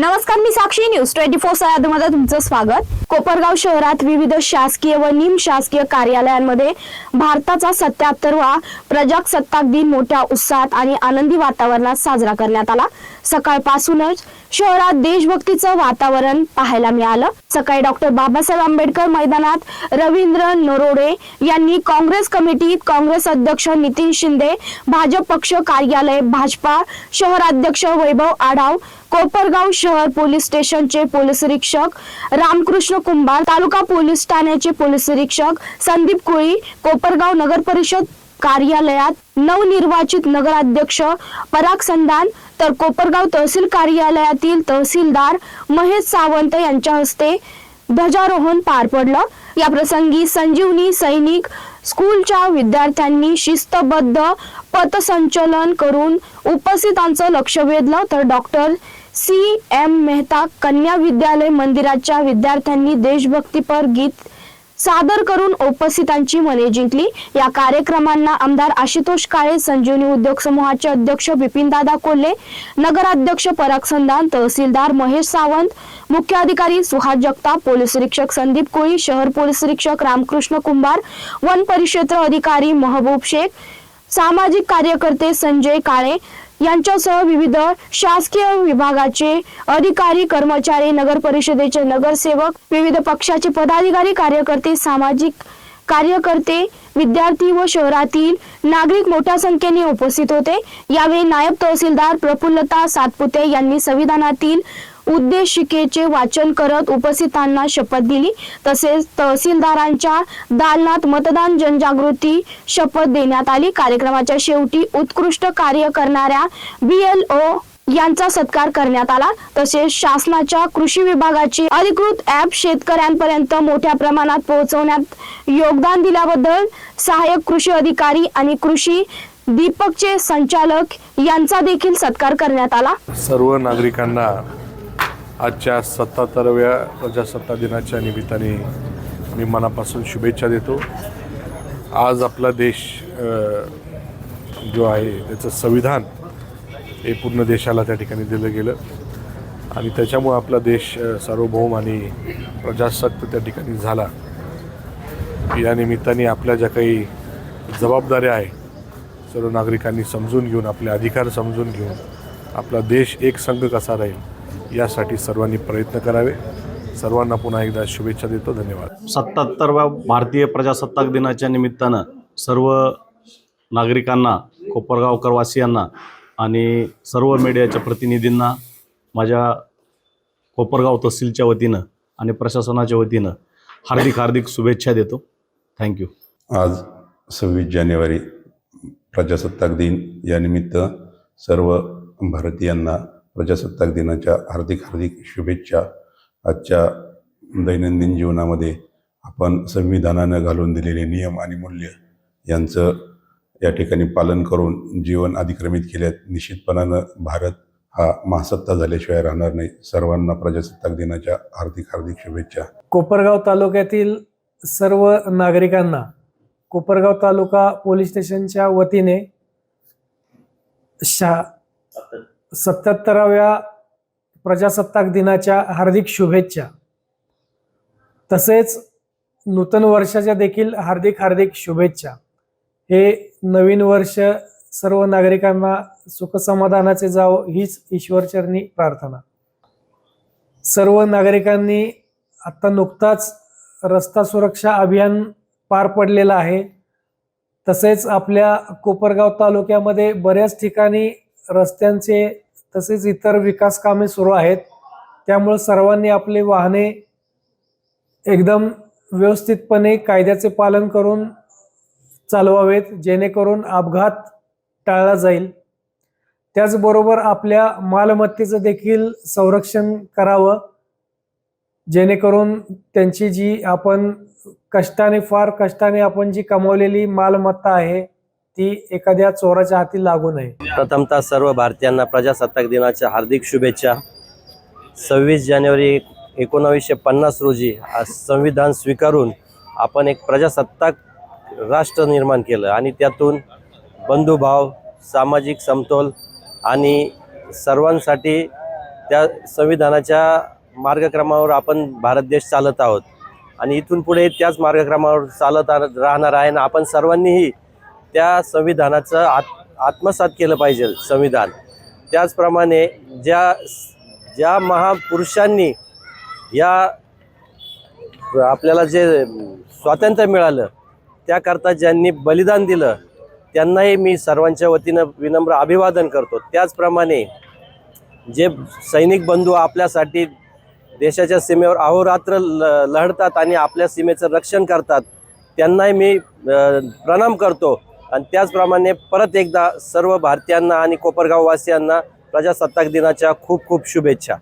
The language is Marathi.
नमस्कार मी साक्षी. न्यूज ट्वेंटी फोरमध्ये तुमचं स्वागत. कोपरगाव शहरात विविध शासकीय व निमशासकीय कार्यालयांमध्ये भारताचा सत्याहत्तरवा प्रजासत्ताक दिन मोठ्या उत्साहात आणि आनंदी वातावरणात साजरा करण्यात आला. सकाळपासूनच शहरात देशभक्तीचं वातावरण पाहायला मिळालं. सकाळी डॉक्टर बाबासाहेब आंबेडकर मैदानात रवींद्र नरोडे यांनी काँग्रेस कमिटीत काँग्रेस अध्यक्ष नितीन शिंदे भाजप पक्ष कार्यालय भाजपा शहराध्यक्ष वैभव आढाव कोपरगाव शहर पोलीस स्टेशनचे पोलीस निरीक्षक रामकृष्ण कुंभार तालुका पोलीस ठाण्याचे पोलीस निरीक्षक संदीप कोळी कोपरगाव नगर परिषद कार्यालयात नवनिर्वाचित नगराध्यक्ष पराग संधान तर कोपरगाव तहसील कार्यालयातील तहसीलदार महेश सावंत यांच्या हस्ते ध्वजारोहण पार पडलं. या प्रसंगी संजीवनी सैनिक स्कूलच्या विद्यार्थ्यांनी शिस्तबद्ध पथसंचलन करून उपस्थितांचं लक्ष वेधलं. तर डॉक्टर सी एम मेहता कन्या विद्यालय मंदिराच्या विद्यार्थ्यांनी देशभक्तीपर गीत सादर करून उपस्थितांची मने जिंकली. या कार्यक्रमांना आमदार आशुतोष काळे संजीवनी उद्योग समूहाचे अध्यक्ष बिपिनदादा कोल्हे नगराध्यक्ष पराग संधान तहसीलदार महेश सावंत मुख्य अधिकारी सुहास जगताप पोलीस निरीक्षक संदीप कोळी शहर पोलीस निरीक्षक रामकृष्ण कुंभार वन परिक्षेत्र अधिकारी महबूब शेख सामाजिक कार्यकर्ते संजय काळे यांच्यासह विविध शासकीय विभागाचे अधिकारी कर्मचारी नगर परिषदेचे नगरसेवक विविध पक्षाचे पदाधिकारी कार्यकर्ते सामाजिक कार्यकर्ते विद्यार्थी व शहरातील नागरिक मोठ्या संख्येने उपस्थित होते. यावेळी नायब तहसीलदार प्रफुल्लता सातपुते यांनी संविधानातील उद्देशिकेचे वाचन करत उपस्थितांना शपथ दिली. तसेच तहसीलदारांच्या दालनात मतदान जनजागृती शपथ देण्यात आली. कार्यक्रमाच्या शेवटी उत्कृष्ट कार्य करणाऱ्या बीएलओ यांचा सत्कार करण्यात आला. तसेच शासनाच्या कृषी विभागाची अधिकृत ऍप शेतकऱ्यांपर्यंत मोठ्या प्रमाणात पोहोचवण्यात योगदान दिल्याबद्दल सहाय्यक कृषी अधिकारी आणि कृषी दीपकचे संचालक यांचा देखील सत्कार करण्यात आला. सर्व नागरिकांना आजच्या सत्ताहत्तराव्या प्रजासत्ताक दिनाच्या निमित्ताने मी मनापासून शुभेच्छा देतो. आज आपला देश जो आहे त्याचं संविधान हे पूर्ण देशाला त्या ठिकाणी दिलं गेलं. आणि त्याच्यामुळं आपला देश सार्वभौम आणि प्रजासत्त त्या ठिकाणी झाला. या निमित्ताने आपल्या ज्या काही जबाबदाऱ्या आहे सर्व नागरिकांनी समजून घेऊन आपले अधिकार समजून घेऊन आपला देश एक संघ कसा राहील यासाठी सर्वांनी प्रयत्न करावे. सर्वांना पुन्हा एकदा शुभेच्छा देतो. धन्यवाद. सत्याहत्तरव्या भारतीय प्रजासत्ताक दिनाच्या निमित्तानं सर्व नागरिकांना कोपरगावकरवासियांना आणि सर्व मीडियाच्या प्रतिनिधींना माझ्या कोपरगाव तहसीलच्या वतीनं आणि प्रशासनाच्या वतीनं हार्दिक हार्दिक शुभेच्छा देतो. थँक्यू आज सव्वीस जानेवारी प्रजासत्ताक दिन. या निमित्त सर्व भारतीयांना प्रजासत्ताक दिनाच्या हार्दिक हार्दिक शुभेच्छा. आजच्या दैनंदिन जीवनामध्ये आपण संविधानानं घालून दिलेले नियम आणि मूल्य यांचं या ठिकाणी पालन करून जीवन अधिक्रमित केल्यात. निश्चितपणानं भारत हा महासत्ता झाल्याशिवाय राहणार नाही. सर्वांना प्रजासत्ताक दिनाच्या हार्दिक हार्दिक शुभेच्छा. कोपरगाव तालुक्यातील सर्व नागरिकांना कोपरगाव तालुका पोलीस स्टेशनच्या वतीने शा सत्याहत्तराव्या प्रजासत्ताक दिनाच्या हार्दिक शुभेच्छा. तसेच नूतन वर्षाच्या देखील हार्दिक हार्दिक शुभेच्छा. हे नवीन वर्ष सर्व नागरिकांना सुखसमाधानाचे जावं हीच ईश्वरचरणी प्रार्थना. सर्व नागरिकांनी आत्ता नुकताच रस्ता सुरक्षा अभियान पार पडलेलं आहे. तसेच आपल्या कोपरगाव तालुक्यामध्ये बऱ्याच ठिकाणी रस्त्यांचे तसेच इतर विकास कामे सुरू आहेत. त्यामुळे सर्वांनी आपले वाहने एकदम व्यवस्थितपणे कायद्याचे पालन करून चालवावेत जेणेकरून अपघात टाळला जाईल. त्याचबरोबर आपल्या मालमत्तेचं देखील संरक्षण करावं जेणेकरून त्यांची जी आपण कष्टाने फार कष्टाने आपण जी कमावलेली मालमत्ता आहे ती एखाद्या चोराच्या हाती लागू नये. प्रथमतः सर्व भारतीयांना प्रजासत्ताक दिनाच्या हार्दिक शुभेच्छा. सव्वीस जानेवारी एकोणावीसशे पन्नास रोजी संविधान स्वीकारून आपण एक प्रजासत्ताक राष्ट्र निर्माण केलं आणि त्यातून बंधुभाव सामाजिक समतोल आणि सर्वांसाठी त्या संविधानाच्या मार्गक्रमावर आपण भारत देश चालत आहोत. आणि इथून पुढे त्याच मार्गक्रमावर चालत आ- राहणार आहे आणि आपण सर्वांनीही त्या संविधानाचं आत आत्मसात केलं पाहिजे संविधान. त्याचप्रमाणे ज्या ज्या महापुरुषांनी या आपल्याला जे स्वातंत्र्य मिळालं त्याकरता ज्यांनी बलिदान दिलं त्यांनाही मी सर्वांच्या वतीनं विनम्र अभिवादन करतो. त्याचप्रमाणे जे सैनिक बंधू आपल्यासाठी देशाच्या सीमेवर अहोरात्र ल लढतात आणि आपल्या सीमेचं रक्षण करतात त्यांनाही मी प्रणाम करतो. आणि त्याचप्रमाणे परत एकदा सर्व भारतीयांना आणि कोपरगाववासियांना प्रजासत्ताक दिनाच्या खूप खूप शुभेच्छा.